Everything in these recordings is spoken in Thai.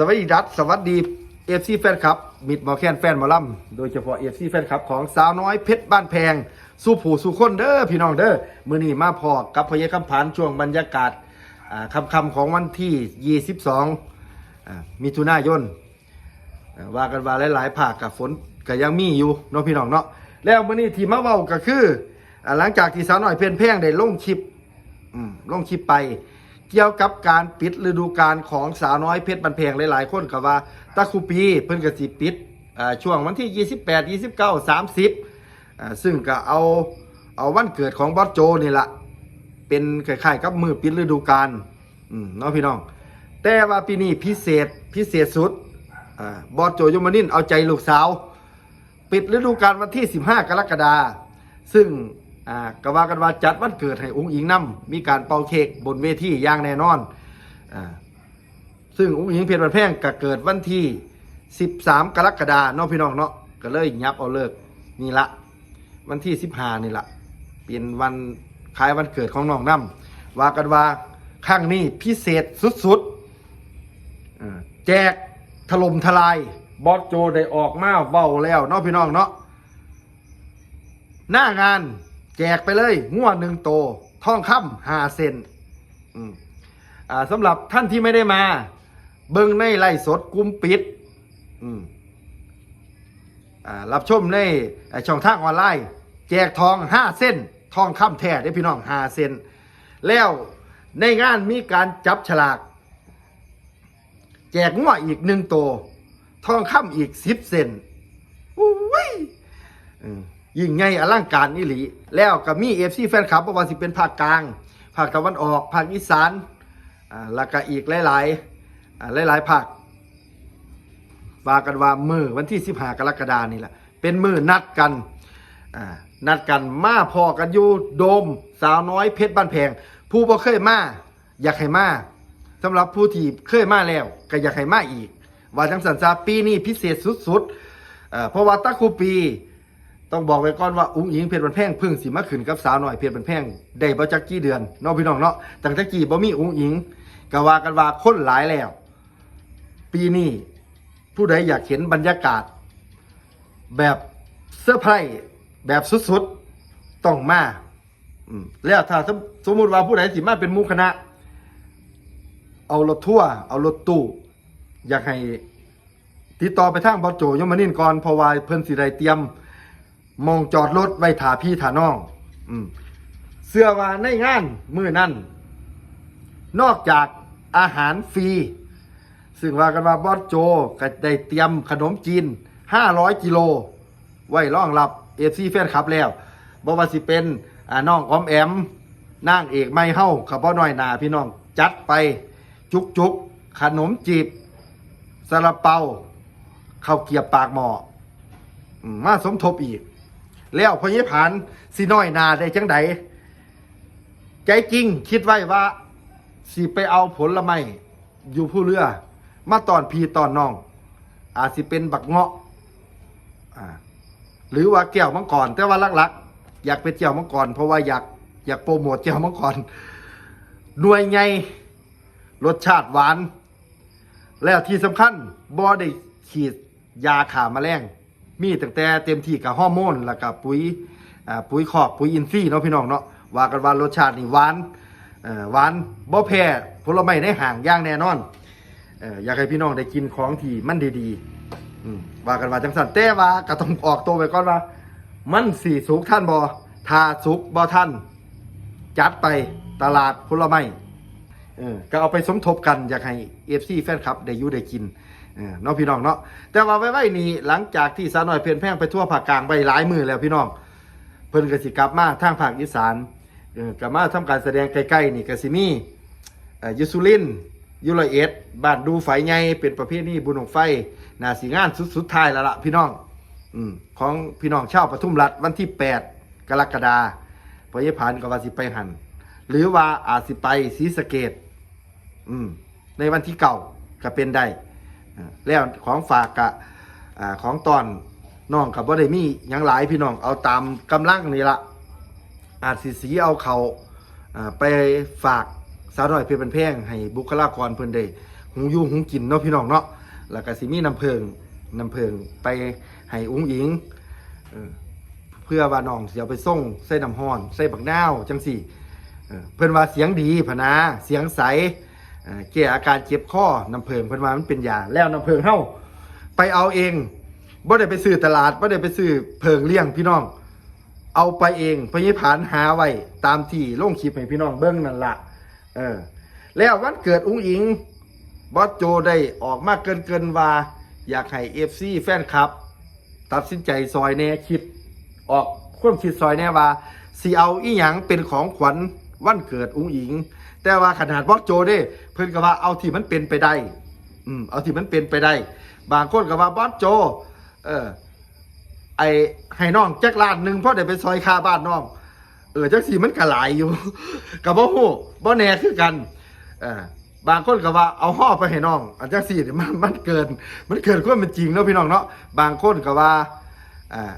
สวัสดีดัสสวัสดีเอฟซีแฟนคลับมิดหมอแคนแฟนหมอลำโดยเฉพาะเอฟซีแฟนคลับของสาวน้อยเพชรบ้านแพง สู้ผู้สู้คนเด้อพี่น้องเด้อมือนี้มาพอกับพยคำผานช่วงบรรยากาศคำคำของวันที่ 22อ่ามิถุนายนว่ากันว่าหลายๆภาคกับฝนก็ยังมีอยู่เนาะพี่น้องเนาะแล้วมื้อนี้ที่มาเว้าก็คือ หลังจากที่สาวน้อยเพชรแพงได้ลงคลิปอืมลงคลิปไป เกี่ยวกับการปิดฤดูกาลของสาวน้อยเพชรบันเพงหลายๆ คนก็ว่าตะคูปีเพิ่นก็สิปิดช่วงวันที่ 28 29 30 ซึ่งก็เอาเอาวันเกิดของบอสโจนี่ละเป็นคล้ายๆกับมือปิดฤดูกาลอืมเนาะพี่น้อง แต่ว่าปีนี้พิเศษพิเศษสุดอบอสโจยมนินเอาใจลูกสาว ปิดฤดูกาลวันที่ 15 กรกฎาคมซึ่ง อ่าก็ว่ากันว่าจัดวันเกิดให้องค์หญิงนํมีการเป่าเค้กบนเวทีอย่างแน่นอนอาซึ่งองค์หญิงเพชรบันแพงก็เกิดวันที่ 13 กรกฎาคมเนาะพี่น้องเนาะก็เลยยับเอาเลิกนี่ละวันที่ 15 นี่ละเป็นวันคล้ายวันเกิดของน้องนํว่ากันว่าครั้งนี้พิเศษสุดๆแจกถล่มทลายบอสโจได้ออกมาเว้าแล้วเนาะพี่น้องเนาะหน้างาน แจกไปเลยงวดหนึ่งโตทองคำห้าเซนอ่าสำหรับท่านที่ไม่ได้มา เบิ้งในไล่สดกุมปิดอืมอ่ารับชมในช่องทางออนไลน์ แจกทองห้าเส้น ทองคำแท้ได้พี่น้องห้าเซนแล้วในงานมีการจับฉลาก แจกงวดอีกหนึ่งโต ทองคำอีกสิบเซนอุ้ยอืม ยิ่งใหญ่อลังการนี่หลี แล้วก็มีเอฟซีแฟนคลับบ่ว่าสิเป็นภาคกลางภาคตะวันออกภาคอีสานอ่าแล้วก็อีกหลายๆอ่าหลายๆภาคว่ากันว่ามือวันที่15กรกฎานี่แหละเป็นมือนัดกันอ่านัดกันมาพอกันอยู่โดมสาวน้อยเพชรบ้านแพง ผู้บ่เคยมาอยากให้มาสำหรับผู้ที่เคยมาแล้วก็อยากให้มาอีก ว่าจังสันซาปีนี้พิเศษสุดๆเอ่อเพราะว่าตะคูปี ต้องบอกไว้ก่อนว่าอุ้งอิงเพชรบันแพงพึ่งสิมาขึ้นกับสาวหน่อยเพชรบันแพงได้บ่จักกี่เดือนเน้องพี่น้องเนาะตั้งแต่กี่บ่มีอุ้งอิงก็ว่ากันว่าคนหลายแล้ว ปีนี้ผู้ใดอยากเห็นบรรยากาศ แบบเซอร์ไพรส์แบบสุดๆต้องมาแล้วถ้าสมมติว่าผู้ใดสิมาเป็นมูคณะ เอารถทั่วร์เอารถตู้ อยากให้ติดต่อไปทางบอสโจยมนินทร์ก่อนเพราะว่าเพิ่นสิได้เตรียม มองจอดรถไว้ถาพี่ถาน้อง อืมเสื้อว่าในงานมือนั่นนอกจากอาหารฟรี ซึ่งว่ากันว่าบอสโจก็ได้เตรียมขนมจีน 500 กิโล ไว้รองรับเอฟซีแฟนคลับแล้วบอกว่าสิเป็นน้องออมแอมนางเอกไม่เฮ้าขับพ่อน้อยหนาพี่น้อง จัดไปจุกจุกขนมจีบซาลาเปาข้าวเกียบปากหมออืมมาสมทบอีก แล้วพอยี่ผานสิน้อยนาได้จังไดใจจริงคิดไว้ว่าสิไปเอาผลไม้อยู่ผู้เรือ มาตอนพีตอนน้อง อาจสิเป็นบักเงาะหรือว่าแก้วมังกรแต่ว่าลักๆอยากเป็นแก้วมังกรเพราะว่าอยากอยากโปรโมทแก้วมังกรหน่วยไงรสชาติหวาน แล้วที่สำคัญบ่ได้ฉีดยาขาแมลง มีตั้งแต่เต็มที่กับฮอร์โมนแล้วก็ปุ๋ยปุ๋ยคอกปุ๋ยอินทรีย์เนาะพี่น้องเนาะว่ากันว่ารสชาตินี่หวานหวานบ่แพ้ผลไม้ในห่างย่างแน่นอนอยากให้พี่น้องได้กินของที่มันดีๆว่ากันว่าจังสันแต่ว่าก็ต้องออกตัวไปก่อนว่า มันสี่สุกท่านบอทาสุกบอท่าน จัดไปตลาดผลไม้ก็เอาไปสมทบกันอยากให้เอฟซีแฟนคลับได้ยู่ได้กิน เออเนาะพี่น้องเนาะแต่ว่าไว้ไว้นี่หลังจากที่สาวน้อยเพียนแพ่งไปทั่วภาคกลางไปหลายมือแล้วพี่น้อง เพิ่นก็สิกลับมาทางภาคอีสานเออกลับมาทำการแสดงใกล้ๆนี่ก็สิมีเอ่ออยุสุรินทร์อยุรอยเอ็ดบ้านดูไฟไงเป็นประเภทนี้บุญของไฟนาสีงานสุดสุดท้ายแล้วล่ะพี่น้องอืมของพี่น้องชาวปทุมรัฐวันที่ 8 กรกฎาคมพอยายผ่านก็ว่าสิไปหันหรือว่าอาจสิไปศรีสะเกดอืมในวันที่เก่าก็เป็นได้ แล้วของฝากกะของตอนน้องกับบ่ได้มีหยังหลายพี่น้องเอาตามกำลังนี่ละอาจสิสีเอาเขาาไปฝากสาวน้อยเพชรเป็นแพงให้บุคลากรเพิ่อนได้หุงยู่หุงกินเนาะพี่น้องเนาะแล้วก็สิมีน้ำเพิงน้ำเพิงไปให้อุ้งอิงเพื่อว่าน้องเสิเอาไปส่งใส่น้ำห้อนใส่บักนาวจังสี่เพิ่อนว่าเสียงดีพนาเสียงใส แก้อาการเจ็บคอน้ำเพิงเพิ่นว่ามันเป็นยาแล้วน้ำเพิงเฮาไปเอาเองบ่ได้ไปซื้อตลาดบ่ได้ไปซื้อเพิงเลี้ยงพี่น้อง เอาไปเองพญิผานหาไว้ตามที่ลงคลิปให้พี่น้องเบิ้งนั่นละเออ แล้ววันเกิดอุ้งอิงบอสโจได้ออกมากเกินเกินว่าอยากให้เอฟซีแฟนคลับ ตัดสินใจซอยแน่คิด ออกความคิดซอยแน่ว่าสีเอาอีหยังเป็นของขวัญวันเกิดอุ้งอิง แต่ว่าขนาดบอสโจเด้เพิ่นก็ว่าเอาที่มันเป็นไปได้ อืมเอาที่มันเป็นไปได้ บางคนก็ว่าบอสโจ เออ ไอให้น้องจักล้านหนึ่งเพราะได้ไปซอยคาบ้านน้อง เออจักสีมันก็หลายอยู่ กับบ่ฮู้บ่แน่คือกัน เออบางคนก็ว่าเอาห่อไปให้น้องอันจักสีนี่มันมันเกิน มันเกินความเป็นจริงเนาะพี่น้องเนาะบางคนก็ว่าอ่า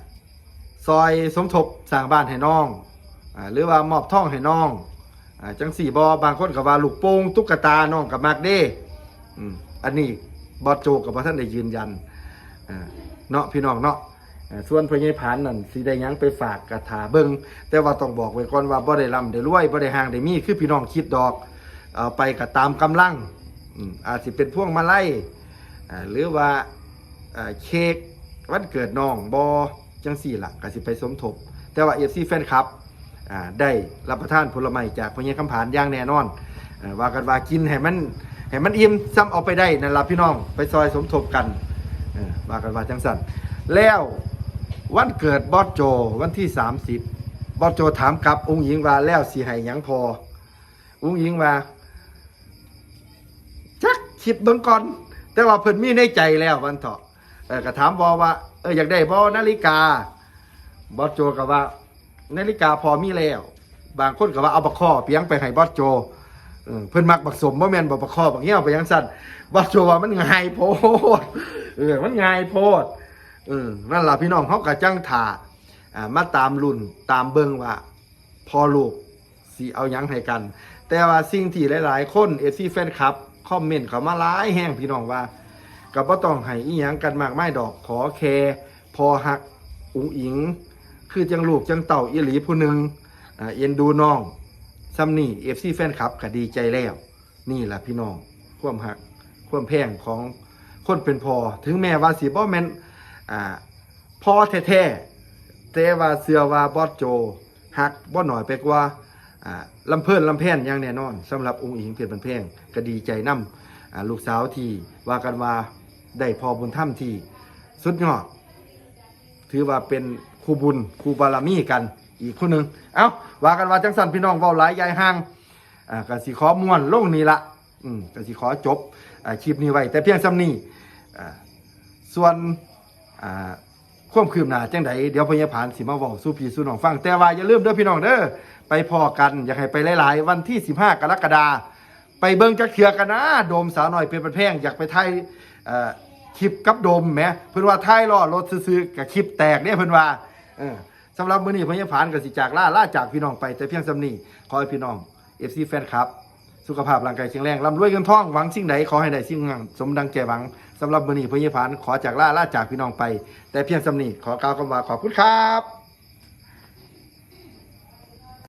ซอยสมทบสร้างบ้านให้น้องอ่าหรือว่ามอบท่องให้น้อง อ่าจังสี่บอบางคนก็ว่าลูกโป่งตุ๊กตาน้องกับมากเด้อืมอันนี้บอโจกับบ่ท่านได้ยืนยันอ่าเนาะพี่น้องเนาะอ่าส่วนพญายผานนั่นสิได้หยังไปฝากกระถาเบิงแต่ว่าต้องบอกไว้ก่อนว่าบ่ได้ร่ำได้รวยบ่ได้ห่างได้มีคือพี่น้องคิดดอกเอาไปก็ตามกำลังอืมอาจสิเป็นพวงมาลัยอ่าหรือว่าอ่าเค้กวันเกิดน้องบอจังสี่ล่ะก็สิไปสมทบ แต่ว่า FC แฟนคลับ ได้รับประทานผลไม้จากพญายคำผานอย่างแน่นอนอว่ากันว่ากินให้มันให้มันอิ่มซ้ำเอาไปได้นั่นละพี่น้องไปซอยสมทบกันว่ากันว่าจังสันแล้ววันเกิดบอสโจวันที่ 30บอสโจถามกับองค์หญิงว่าแล้วสิให้ยังพอ องค์หญิงว่าจักคิดเบิ่งก่อน แต่ว่าเพิ่นมีในใจแล้ววันเถาะเออก็ถามบอว่าเอออยากได้บอนาฬิกาบอสโจก็ว่า นาฬิกาพอมีแล้ว บางคนก็ว่าเอาบักข้อเปียงไปให้บอสโจเพิ่อนมักบักสมบ่แม่นบ่บักข้อบักเหี้ยวไปยังสั่นบอสโจว่ามันง่ายโพดเออมันง่ายโพดเออนั่นล่ะพี่น้องเขากะจังถ่าอ่ามาตามรุ่นตามเบิงว่าพอลูกสิเอายังให้กัน แต่ว่าสิ่งที่หลาย ๆ คนเอซี่แฟนคลับคอมเมนต์เขามาหลายแห้งพี่น้องว่าก็บ่ต้องให้อีหยังกันมากไมายดอกขอแค่พอหักอุ๋งอิง คือจังลูกจังเต่าอีหลีผู้หนึ่งเอ็นดูน้องซัมนี่เอฟซีแฟนคลับก็ดีใจแล้ว นี่แหละพี่น้องความหักความแพงของคนเป็นพอถึงแม้ว่าสิบ่แมนอ่าพอแท้ๆแต่ว่าเสือว่าบอสโจหักบ่หน่อยไปกว่าอ่าลำเพิ่นลำแพนอย่างแน่นอนสำหรับองค์หญิงเพชรบันเพงก็ดีใจนํอ่าลูกสาวที่ว่ากันว่าได้พอบุญถ้ำที่สุดยอดถือว่าเป็น รูบุญครูบารมีกันอีกคนหนึ่งเอ้าว่ากันว่าจังสันพี่น้องเว้าหลายยายห่างอ่ากสิขอม่วนลงนี่ละอืมกสิขอจบอ่าคลิปนี้ไว้ แต่เพียงซ้ำนี้อ่าส่วนอ่าความคืบหน้าจังไดเดี๋ยวพญาผานสิมาบอกสู้พี่สู้น้องฟัง แต่ว่าอย่าลืมเด้อพี่น้องเด้อไปพอกัน อยากให้ไปหลาย ๆ วันที่ 15 กรกฎาไปเบิ่งจักเทือกันนะ โดมสาวหน่อยเป็นประแพงอยากไปถ่ายคลิปกับโดมแหมเพิ่อนว่าถ่ายล้อรถซื้อๆกับคลิปแตกเนี่ยเพิ่อนว่า เออสำหรับมื้อนี้พญาผานกสิจากล่าล่าจากพี่น้องไปแต่เพียงสำนีขอให้พี่น้อง FC แฟนคลับ สุขภาพร่างกายแข็งแรงร่ำรวยเงินทองหวังสิ่งใดขอให้ได้สิ่งนั้นสมดังใจหวังสำหรับมื้อนี้พญาผานขอจากล่าล่าจากพี่น้องไป แต่เพียงสำนีขอกล่าวคำว่าขอบคุณครับ